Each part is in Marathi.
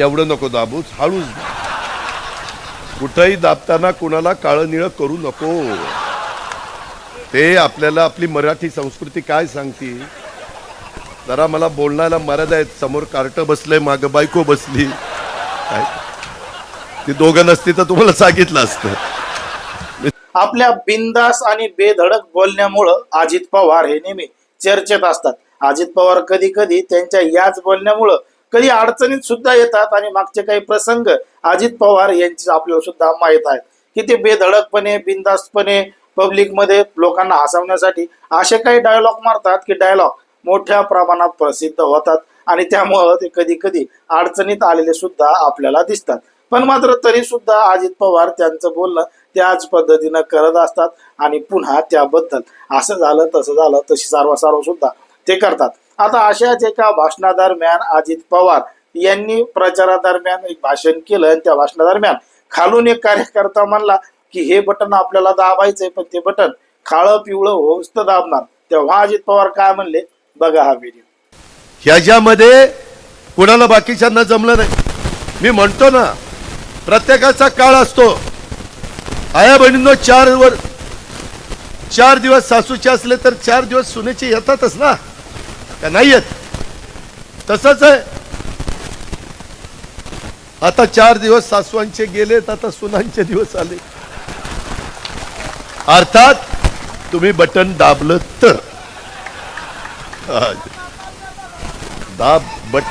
तेवढं नको दाबूच हळूच कुठंही दाबताना कुणाला काळं निळं करू नको. ते आपल्याला आपली मराठी संस्कृती काय सांगते जरा मला बोलण्याला मर्यादा आहेत. समोर कार्ट बसलंय मागं बायको बसली. काय? ती दोघं नसती तर तुम्हाला सांगितलं असतं. आपल्या बिंदास आणि बेधडक बोलण्यामुळं अजित पवार हे नेहमी चर्चेत असतात. अजित पवार कधी कधी त्यांच्या याच बोलण्यामुळं कधी अडचणीत सुद्धा येतात आणि मागचे काही प्रसंग अजित पवार यांचे आपल्याला सुद्धा माहीत आहेत. की ते बेधडकपणे बिनदास्तपणे पब्लिकमध्ये लोकांना हसवण्यासाठी असे काही डायलॉग मारतात की डायलॉग मोठ्या प्रमाणात प्रसिद्ध होतात आणि त्यामुळं ते कधी कधी अडचणीत आलेले सुद्धा आपल्याला दिसतात. पण मात्र तरी सुद्धा अजित पवार त्यांचं बोलणं त्याच पद्धतीनं करत असतात आणि पुन्हा त्याबद्दल असं झालं तसं झालं तशी सारवा सारव सुद्धा ते करतात. आता अशाच एका भाषणादरम्यान अजित पवार यांनी प्रचारादरम्यान एक भाषण केलं. आणि त्या भाषणादरम्यान खालून एक कार्यकर्ता म्हणला की हे बटन आपल्याला दाबायचंय पण ते बटन काळं पिवळं होऊच तर दाबणार. तेव्हा अजित पवार काय म्हणले? बघा हा व्हिडिओ ह्याच्यामध्ये कुणाला बाकीच्यांना जमलं नाही. मी म्हणतो ना प्रत्येकाचा काळ असतो. आया बहिणींनो चार वर चार दिवस सासूचे असले तर चार दिवस सुनेचे येतातच ना. का नाही आहेत तसंच आहे. आता चार दिवस सासवांचे गेलेत आता सुनांचे दिवस आले. अर्थात तुम्ही बटन दाबलं तर. दाब बट.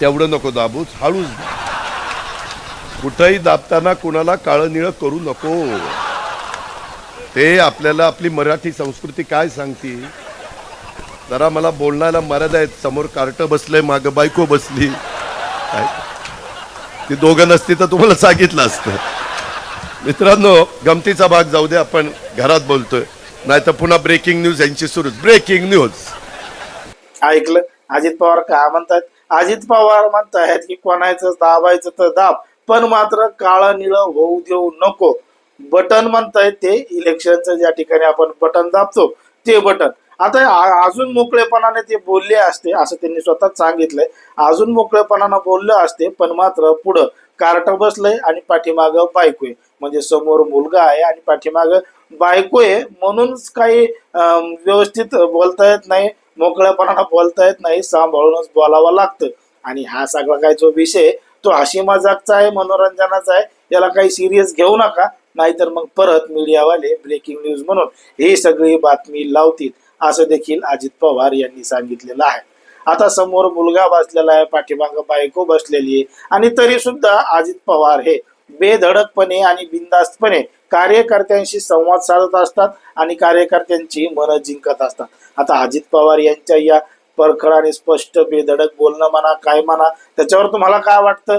तेवढं नको दाबूच हळूच कुठंही दाबताना कुणाला काळं निळं करू नको. ते आपल्याला आपली मराठी संस्कृती काय सांगते? जरा मला बोलण्याला मर्यादा आहेत. समोर कार्ट बसलंय मागं बायको बसली. ती दोघं नसती तर तुम्हाला सांगितलं असतं. मित्रांनो गमतीचा भाग जाऊ दे आपण घरात बोलतोय. नाही तर पुन्हा ब्रेकिंग न्यूज यांची सुरू. ब्रेकिंग न्यूज ऐकलं? अजित पवार काय म्हणतात? अजित पवार म्हणतायत की कोणाचं दाबायचं तर दाब पण मात्र काळं निळं होऊ देऊ नको. बटन म्हणतायत ते इलेक्शनचं ज्या ठिकाणी आपण बटन दाबतो ते बटन. आता अजून मोकळेपणाने ते बोलले असते असं त्यांनी स्वतः सांगितलंय. अजून मोकळेपणानं बोललं असते पण मात्र पुढं कार्ट बसलंय आणि पाठीमागं बायको आहे म्हणजे समोर मुलगा आहे आणि पाठीमागं बायको आहे म्हणूनच काही व्यवस्थित बोलता येत नाही मोकळ्यापणानं बोलता येत नाही सांभाळूनच बोलावं लागतं. आणि हा सगळा काही जो विषय आहे, तो हाशी मजाकचा आहे मनोरंजनाचा आहे याला काही सिरियस घेऊ नका. नाहीतर मग परत मीडियावाले ब्रेकिंग न्यूज म्हणून ही सगळी बातमी लावतील असं देखील अजित पवार यांनी सांगितलेलं आहे. आता समोर मुलगा बसलेला आहे पाठीमाग बायको बसलेली आहे आणि तरी सुद्धा अजित पवार हे बेधडकपणे आणि बिंदास्तपणे कार्यकर्त्यांशी संवाद साधत असतात आणि कार्यकर्त्यांची मनं जिंकत असतात. आता अजित पवार यांच्या या परखड आणि स्पष्ट बेधडक बोलणं म्हणा काय म्हणा त्याच्यावर तुम्हाला काय वाटतं?